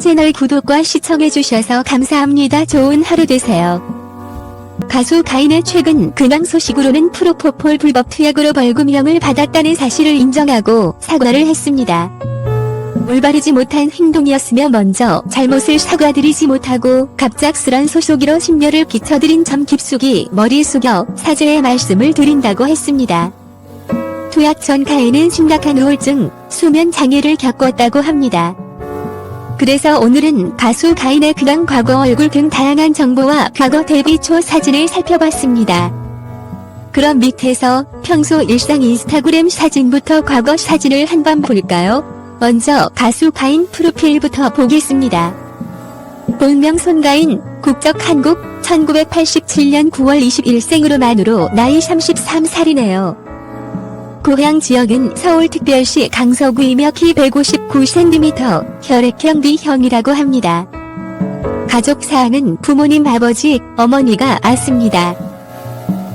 채널 구독과 시청해주셔서 감사합니다. 좋은 하루 되세요. 가수 가인의 최근 근황 소식으로는 프로포폴 불법 투약으로 벌금형을 받았다는 사실을 인정하고 사과를 했습니다. 올바르지 못한 행동이었으며 먼저 잘못을 사과드리지 못하고 갑작스런 소속이로 심려를 끼쳐드린 점 깊숙이 머리 숙여 사죄의 말씀을 드린다고 했습니다. 투약 전 가인은 심각한 우울증, 수면 장애를 겪었다고 합니다. 그래서 오늘은 가수 가인의 근황 과거 얼굴 등 다양한 정보와 과거 데뷔 초 사진을 살펴봤습니다. 그럼 밑에서 평소 일상 인스타그램 사진부터 과거 사진을 한번 볼까요? 먼저 가수 가인 프로필부터 보겠습니다. 본명 손가인, 국적 한국, 1987년 9월 21생으로 만으로 나이 33살이네요. 고향 지역은 서울특별시 강서구이며 키 159cm, 혈액형 B형이라고 합니다. 가족 사항은 부모님 아버지, 어머니가 아습니다.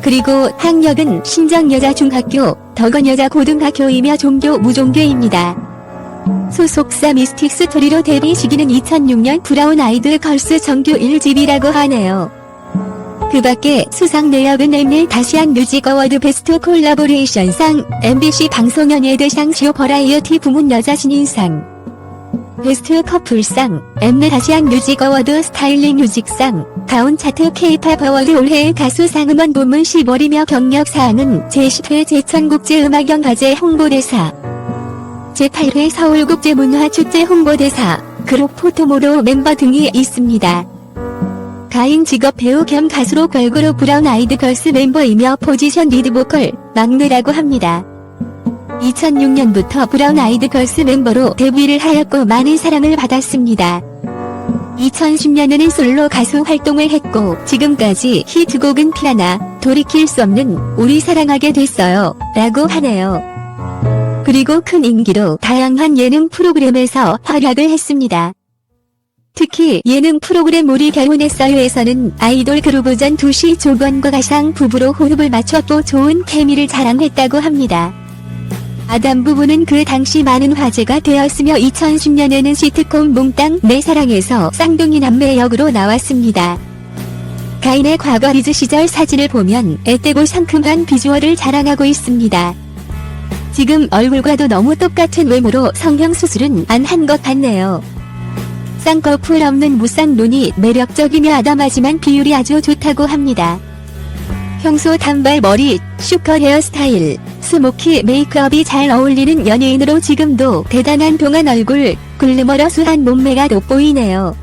그리고 학력은 신정여자중학교, 덕원여자고등학교이며 종교 무종교입니다. 소속사 미스틱 스토리로 데뷔 시기는 2006년 브라운 아이드 걸스 정규 1집이라고 하네요. 그 밖에 수상 내역은 엠일 다시안 뮤직 어워드 베스트 콜라보레이션상, MBC 방송연예대상 지오 버라이어티 부문 여자 신인상, 베스트 커플상, 엠넷 아시안 뮤직 어워드 스타일링 뮤직상, 가온 차트 K-팝 어워드 올해의 가수상 음원 부문 10월이며 경력사항은 제10회 제천국제음악연 과제 홍보대사, 제8회 서울국제문화축제 홍보대사, 그룹 포토모로 멤버 등이 있습니다. 가인 직업 배우 겸 가수로 걸그룹 브라운 아이드 걸스 멤버이며 포지션 리드 보컬, 막내라고 합니다. 2006년부터 브라운 아이드 걸스 멤버로 데뷔를 하였고 많은 사랑을 받았습니다. 2010년에는 솔로 가수 활동을 했고 지금까지 히트 곡은 피아나, 돌이킬 수 없는 우리 사랑하게 됐어요 라고 하네요. 그리고 큰 인기로 다양한 예능 프로그램에서 활약을 했습니다. 특히 예능 프로그램 우리 결혼했어요에서는 아이돌 그룹전 두시 조건과 가상 부부로 호흡을 맞췄고 좋은 케미를 자랑했다고 합니다. 아담 부부는 그 당시 많은 화제가 되었으며 2010년에는 시트콤 몽땅 내 사랑에서 쌍둥이 남매 역으로 나왔습니다. 가인의 과거 리즈 시절 사진을 보면 애때고 상큼한 비주얼을 자랑하고 있습니다. 지금 얼굴과도 너무 똑같은 외모로 성형수술은 안 한 것 같네요. 쌍꺼풀 없는 무쌍 눈이 매력적이며 아담하지만 비율이 아주 좋다고 합니다. 평소 단발 머리, 슈커 헤어스타일, 스모키 메이크업이 잘 어울리는 연예인으로 지금도 대단한 동안 얼굴, 글래머러스한 몸매가 돋보이네요.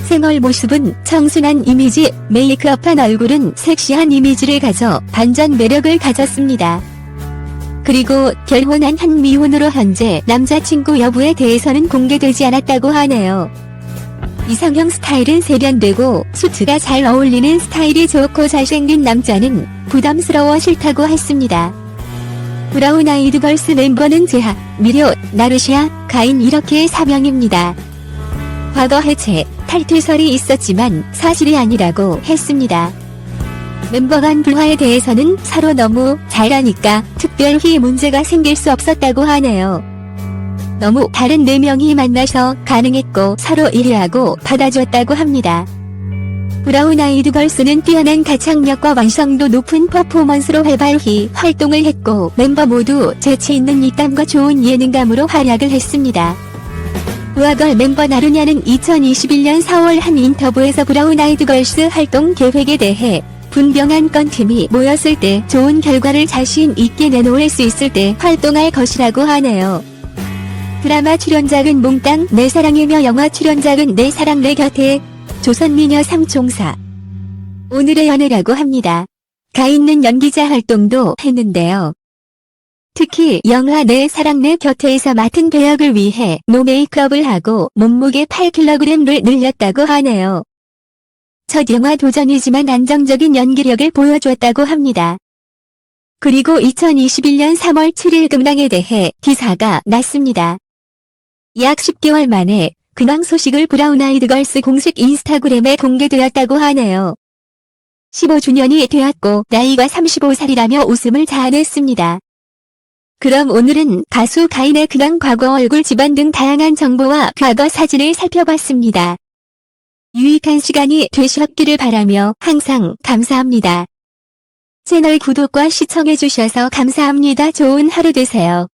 생얼 모습은 청순한 이미지, 메이크업한 얼굴은 섹시한 이미지를 가져 반전 매력을 가졌습니다. 그리고 결혼한 한 미혼으로 현재 남자친구 여부에 대해서는 공개되지 않았다고 하네요. 이상형 스타일은 세련되고 수트가 잘 어울리는 스타일이 좋고 잘생긴 남자는 부담스러워 싫다고 했습니다. 브라운 아이드 걸스 멤버는 제하, 미료, 나르시아, 가인 이렇게 사명입니다. 과거 해체, 탈퇴설이 있었지만 사실이 아니라고 했습니다. 멤버 간 불화에 대해서는 서로 너무 잘하니까 특별히 문제가 생길 수 없었다고 하네요. 너무 다른 네 명이 만나서 가능했고 서로 이해하고 받아줬다고 합니다. 브라운 아이드 걸스는 뛰어난 가창력과 완성도 높은 퍼포먼스로 활발히 활동을 했고 멤버 모두 재치 있는 입담과 좋은 예능감으로 활약을 했습니다. 우아걸 멤버 나루냐는 2021년 4월 한 인터뷰에서 브라운 아이드 걸스 활동 계획에 대해 분명한 건팀이 모였을 때 좋은 결과를 자신 있게 내놓을 수 있을 때 활동할 것이라고 하네요. 드라마 출연작은 몽땅 내 사랑이며 영화 출연작은 내 사랑 내 곁에 조선미녀 삼총사 오늘의 연애라고 합니다. 가 있는 연기자 활동도 했는데요. 특히 영화 내 사랑 내 곁에서 맡은 배역을 위해 노 메이크업을 하고 몸무게 8kg를 늘렸다고 하네요. 첫 영화 도전이지만 안정적인 연기력을 보여줬다고 합니다. 그리고 2021년 3월 7일 금랑에 대해 기사가 났습니다. 약 10개월 만에 근황 소식을 브라운 아이드 걸스 공식 인스타그램에 공개되었다고 하네요. 15주년이 되었고 나이가 35살이라며 웃음을 자아냈습니다. 그럼 오늘은 가수 가인의 근황 과거 얼굴 집안 등 다양한 정보와 과거 사진을 살펴봤습니다. 유익한 시간이 되셨기를 바라며 항상 감사합니다. 채널 구독과 시청해주셔서 감사합니다. 좋은 하루 되세요.